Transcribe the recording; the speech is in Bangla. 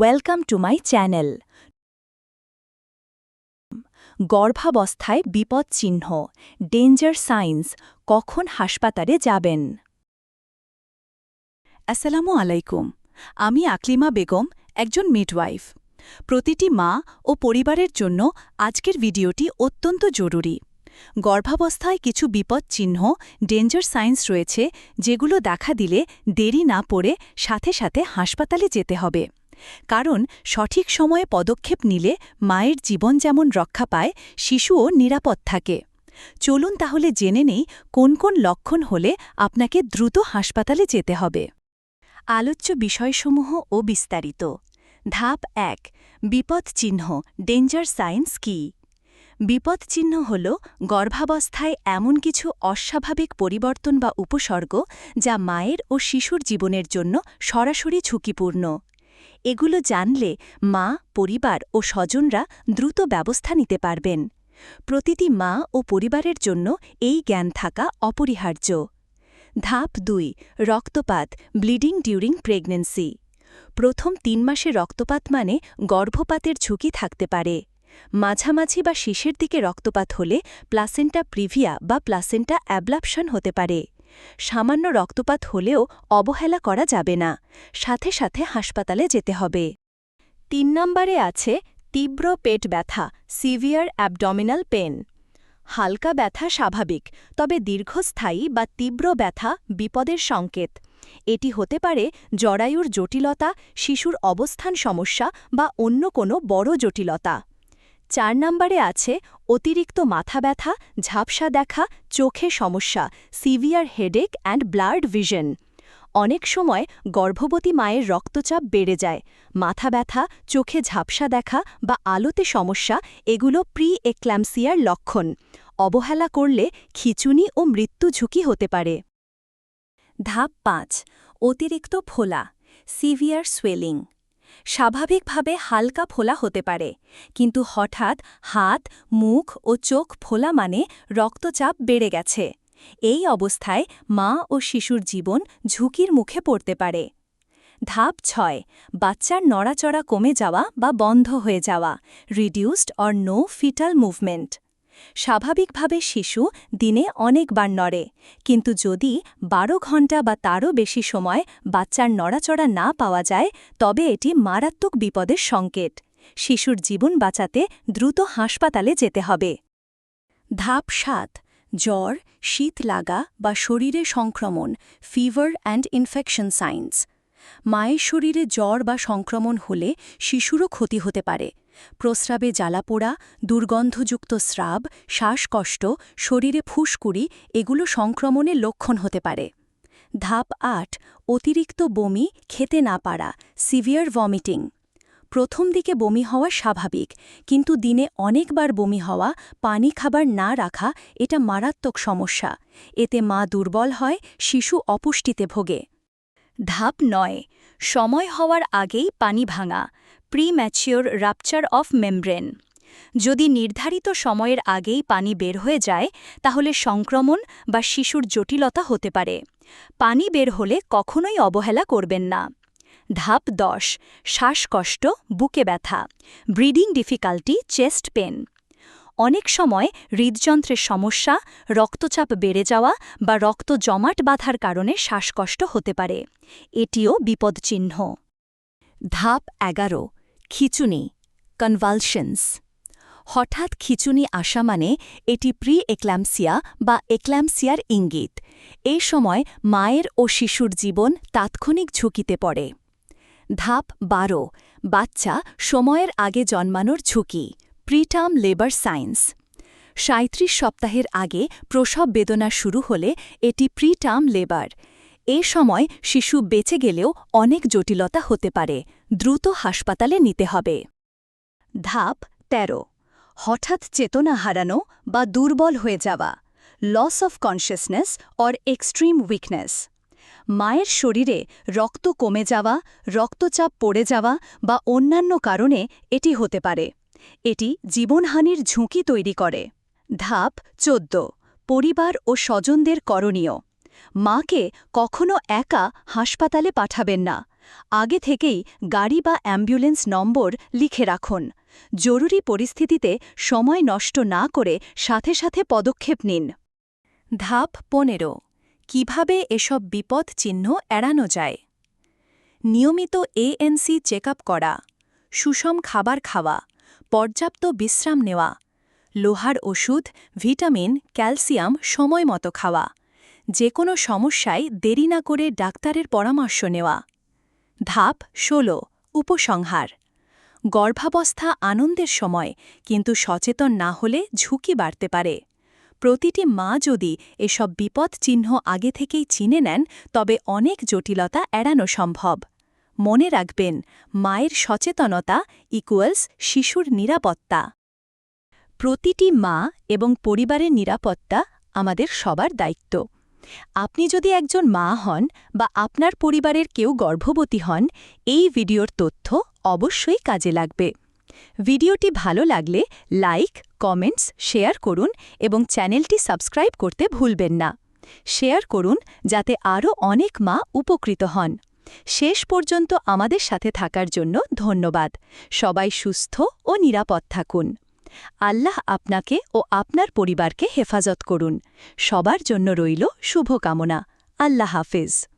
ওয়েলকাম টু মাই চ্যানেল গর্ভাবস্থায় বিপদ চিহ্ন ডেঞ্জার সাইন্স কখন হাসপাতালে যাবেন? আসসালামু আলাইকুম, আমি আকলিমা বেগম, একজন মিডওয়াইফ প্রতিটি মা ও পরিবারের জন্য আজকের ভিডিওটি অত্যন্ত জরুরি। গর্ভাবস্থায় কিছু বিপদ চিহ্ন ডেঞ্জার সাইন্স রয়েছে, যেগুলো দেখা দিলে দেরি না পড়ে সাথে সাথে হাসপাতালে যেতে হবে। কারণ সঠিক সময়ে পদক্ষেপ নিলে মায়ের জীবন যেমন রক্ষা পায়, শিশুও নিরাপদ থাকে। চলুন তাহলে জেনে নেই কোন কোন লক্ষণ হলে আপনাকে দ্রুত হাসপাতালে যেতে হবে। আলোচ্য বিষয়সমূহ ও বিস্তারিত। ধাপ এক, বিপদ চিহ্ন, ডেঞ্জার সাইন্স কি? বিপদ চিহ্ন হল গর্ভাবস্থায় এমন কিছু অস্বাভাবিক পরিবর্তন বা উপসর্গ যা মায়ের ও শিশুর জীবনের জন্য সরাসরি ঝুঁকিপূর্ণ। এগুলো জানলে মা, পরিবার ও স্বজনরা দ্রুত ব্যবস্থা নিতে পারবেন। প্রতিটি মা ও পরিবারের জন্য এই জ্ঞান থাকা অপরিহার্য। ধাপ দুই, রক্তপাত, ব্লিডিং ডিউরিং প্রেগন্যান্সি প্রথম তিন মাসে রক্তপাত মানে গর্ভপাতের ঝুঁকি থাকতে পারে। মাঝামাঝি বা শেষের দিকে রক্তপাত হলে প্লাসেন্টা প্রিভিয়া বা প্লাসেন্টা অ্যাবলাপশন হতে পারে। সামান্য রক্তপাত হলেও অবহেলা করা যাবে না। সাথে সাথে হাসপাতালে যেতে হবে। তিন নম্বরে আছে তীব্র পেট ব্যথা, সিভিয়ার অ্যাবডমিনাল পেন। হালকা ব্যথা স্বাভাবিক, তবে দীর্ঘস্থায়ী বা তীব্র ব্যথা বিপদের সংকেত। এটি হতে পারে জরায়ুর জটিলতা, শিশুর অবস্থান সমস্যা বা অন্য কোনো বড় জটিলতা। চার নম্বরে আছে অতিরিক্ত মাথা ব্যথা, ঝাপসা দেখা, চোখে সমস্যা, severe headache and blood vision. অনেক সময় গর্ভবতী মায়ের রক্তচাপ বেড়ে যায়। মাথা ব্যথা, চোখে ঝাপসা দেখা বা আলোতে সমস্যা, এগুলো প্রি এক্ল্যামসিয়ার লক্ষণ। অবহেলা করলে খিচুনি ও মৃত্যু ঝুঁকি হতে পারে। ধাপ পাঁচ, অতিরিক্ত ফোলা, সিভিয়ার সোয়েলিং। স্বাভাবিকভাবে হালকা ফোলা হতে পারে। কিন্তু হঠাৎ হাত, মুখ ও চোখ ফোলা মানে রক্তচাপ বেড়ে গেছে। এই অবস্থায় মা ও শিশুর জীবন ঝুঁকির মুখে পড়তে পারে। ধাপ ছয়, বাচ্চার নড়াচড়া কমে যাওয়া বা বন্ধ হয়ে যাওয়া reduced or no fetal movement স্বাভাবিকভাবে শিশু দিনে অনেকবার নড়ে, কিন্তু যদি বারো ঘণ্টা বা তারও বেশি সময় বাচ্চার নড়াচড়া না পাওয়া যায়, তবে এটি মারাত্মক বিপদের সংকেত। শিশুর জীবন বাঁচাতে দ্রুত হাসপাতালে যেতে হবে। ধাপ সাত, জ্বর, শীত লাগা বা শরীরে সংক্রমণ ফিভার অ্যান্ড ইনফেকশন সাইন্স মায়ের শরীরে জ্বর বা সংক্রমণ হলে শিশুরও ক্ষতি হতে পারে। প্রস্রাবে জ্বালাপোড়া দুর্গন্ধযুক্ত স্রাব, শ্বাসকষ্ট, শরীরে ফুসকুড়ি এগুলো সংক্রমণের লক্ষণ হতে পারে। ধাপ আট, অতিরিক্ত বমি, খেতে না পারা, সিভিয়ার ভমিটিং। প্রথম দিকে বমি হওয়া স্বাভাবিক, কিন্তু দিনে অনেকবার বমি হওয়া, পানি খাবার না রাখা, এটা মারাত্মক সমস্যা। এতে মা দুর্বল হয়, শিশু অপুষ্টিতে ভোগে। ধাপ নয়, সময় হওয়ার আগেই পানি ভাঙা। প্রিম্যাচিওর রাপচার অফ মেমব্রেন যদি নির্ধারিত সময়ের আগেই পানি বের হয়ে যায়, তাহলে সংক্রমণ বা শিশুর জটিলতা হতে পারে। পানি বের হলে কখনোই অবহেলা করবেন না। ধাপ দশ, শ্বাসকষ্ট, বুকে ব্যথা ব্রিডিং ডিফিকাল্টি, চেস্ট পেন। অনেক সময় হৃদযন্ত্রের সমস্যা, রক্তচাপ বেড়ে যাওয়া বা রক্ত জমাট বাঁধার কারণে শ্বাসকষ্ট হতে পারে। এটিও বিপদচিহ্ন। ধাপ এগারো খিচুনি কনভালশনস হঠাৎ খিচুনি আসা মানে এটি প্রি এক্ল্যামসিয়া বা এক্ল্যামসিয়ার ইঙ্গিত। এই সময় মায়ের ও শিশুর জীবন তাৎক্ষণিক ঝুঁকিতে পড়ে। ধাপ বারো, বাচ্চা সময়ের আগে জন্মানোর ঝুঁকি প্রিটার্ম লেবার সায়েন্স সাঁত্রিশ সপ্তাহের আগে প্রসব বেদনা শুরু হলে এটি প্রিটার্ম লেবার এ সময় শিশু বেঁচে গেলেও অনেক জটিলতা হতে পারে, দ্রুত হাসপাতালে নিতে হবে। ধাপ ১৩ হঠাৎ চেতনা হারানো বা দুর্বল হয়ে যাওয়া loss of consciousness or extreme weakness মায়ের শরীরে রক্ত কমে যাওয়া, রক্তচাপ পড়ে যাওয়া বা অন্যান্য কারণে এটি হতে পারে। এটি জীবনহানির ঝুঁকি তৈরি করে। ধাপ, চোদ্দ। পরিবার ও স্বজনদের করণীয়। মাকে কখনো একা হাসপাতালে পাঠাবেন না। আগে থেকেই গাড়ি বা অ্যাম্বুলেন্স নম্বর লিখে রাখুন। জরুরি পরিস্থিতিতে সময় নষ্ট না করে সাথে সাথে পদক্ষেপ নিন। ধাপ পনেরো, কীভাবে এসব বিপদ চিহ্ন এড়ানো যায়? নিয়মিত এএনসি চেক করা, সুষম খাবার খাওয়া, পর্যাপ্ত বিশ্রাম নেওয়া, লোহার ওষুধ, ভিটামিন, ক্যালসিয়াম সময় মতো খাওয়া যে কোনো সমস্যায় দেরি না করে ডাক্তারের পরামর্শ নেওয়া। ধাপ ১৬ উপসংহার। গর্ভাবস্থা আনন্দের সময়, কিন্তু সচেতন না হলে ঝুঁকি বাড়তে পারে। প্রতিটি মা যদি এসব বিপদ চিহ্ন আগে থেকেই চিনে নেন, তবে অনেক জটিলতা এড়ানো সম্ভব। মনে রাখবেন, মায়ের সচেতনতা ইকুয়ালস শিশুর নিরাপত্তা। প্রতিটি মা এবং পরিবারের নিরাপত্তা আমাদের সবার দায়িত্ব। আপনি যদি একজন মা হন বা আপনার পরিবারের কেউ গর্ভবতী হন, এই ভিডিওর তথ্য অবশ্যই কাজে লাগবে। ভিডিওটি ভালো লাগলে লাইক, কমেন্টস, শেয়ার করুন এবং চ্যানেলটি সাবস্ক্রাইব করতে ভুলবেন না। শেয়ার করুন যাতে আরও অনেক মা উপকৃত হন। শেষ পর্যন্ত আমাদের সাথে থাকার জন্য ধন্যবাদ। সবাই সুস্থ ও নিরাপদ থাকুন। আল্লাহ আপনাকে ও আপনার পরিবারকে হেফাজত করুন। সবার জন্য রইল শুভকামনা। আল্লাহ হাফেজ।